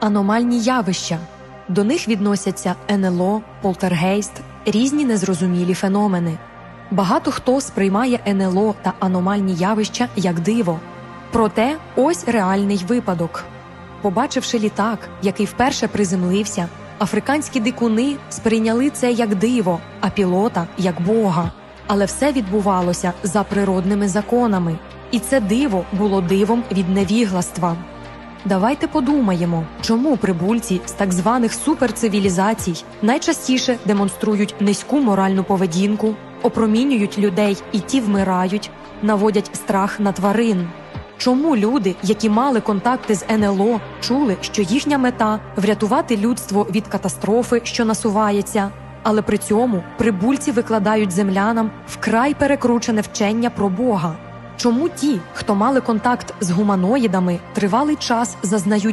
аномальні явища. До них відносяться НЛО, полтергейст, різні незрозумілі феномени. Багато хто сприймає НЛО та аномальні явища як диво. Проте ось реальний випадок. Побачивши літак, який вперше приземлився, африканські дикуни сприйняли це як диво, а пілота як бога. Але все відбувалося за природними законами, і це диво було дивом від невігластва. Давайте подумаємо, чому прибульці з так званих суперцивілізацій найчастіше демонструють низьку моральну поведінку, опромінюють людей і ті вмирають, наводять страх на тварин. Чому люди, які мали контакти з НЛО, чули, що їхня мета врятувати людство від катастрофи, що насувається, але при цьому прибульці викладають землянам вкрай перекручене вчення про Бога? Чому ті, хто мали контакт з гуманоїдами, тривалий час зазнають